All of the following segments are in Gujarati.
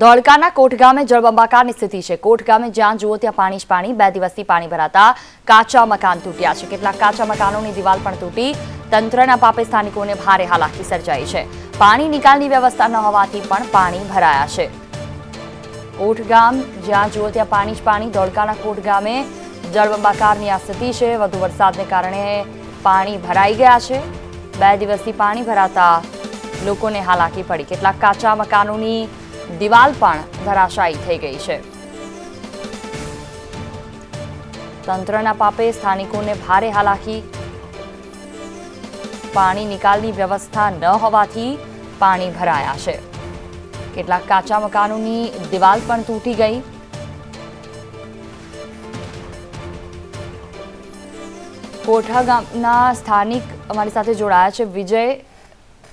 ધોળકાના કોટ ગામે જળબંબાકારની સ્થિતિ છે. કોટ ગામે જ્યાં જુઓ ત્યાં પાણી જ પાણી, બે દિવસથી પાણી ભરાતા કાચા મકાન તૂટ્યા છે. કેટલાક કાચા મકાનોની દિવાલ પણ તૂટી તંત્રના પાપે સ્થાનિકોને ભારે હાલાકી સર્જાઈ છે. પાણી નિકાલની વ્યવસ્થા ન હોવાથી પણ પાણી ભરાયા છે. કોટ ગામ જ્યાં જુઓ ત્યાં પાણી જ પાણી ધોળકાના કોટ ગામે જળબંબાકારની આ સ્થિતિ છે. વધુ વરસાદને કારણે પાણી ભરાઈ ગયા છે. બે દિવસથી પાણી ભરાતા લોકોને હાલાકી પડી. કેટલાક કાચા મકાનોની દિવાલ પણ ધરાશાયી થઈ ગઈ છે. તંત્રના પાપે સ્થાનિકોને ભારે હાલાકી. પાણી નિકાલની વ્યવસ્થા ન હોવાથી પાણી ભરાયા છે. કેટલાક કાચા મકાનોની દિવાલ પણ તૂટી ગઈ. કોઠા ગામના સ્થાનિક અમારી સાથે જોડાયા છે વિજય.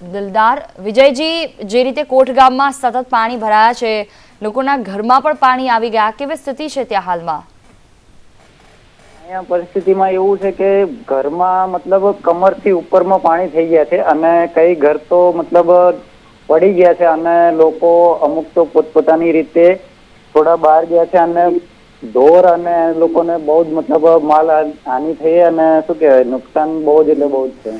દિલદાર વિજયજી, જે રીતે ગામમાં સતત પાણી ભરાયા છે, લોકોના ઘરમાં પણ પાણી આવી ગયા. કેવી સ્થિતિ છે ત્યાં હાલમાં? પરિસ્થિતિમાં એવું છે કે ઘરમાં મતલબ કમરથી ઉપરમાં પાણી થઈ ગયા છે અને કઈ ઘર તો મતલબ પડી ગયા છે અને લોકો અમુક તો પોતપોતાની રીતે થોડા બહાર ગયા છે અને ઢોર અને લોકોને બહુ જ મતલબ માલ હાનિ થઈ અને શું કહેવાય, નુકસાન બહુ જ એટલે બહુ જ છે.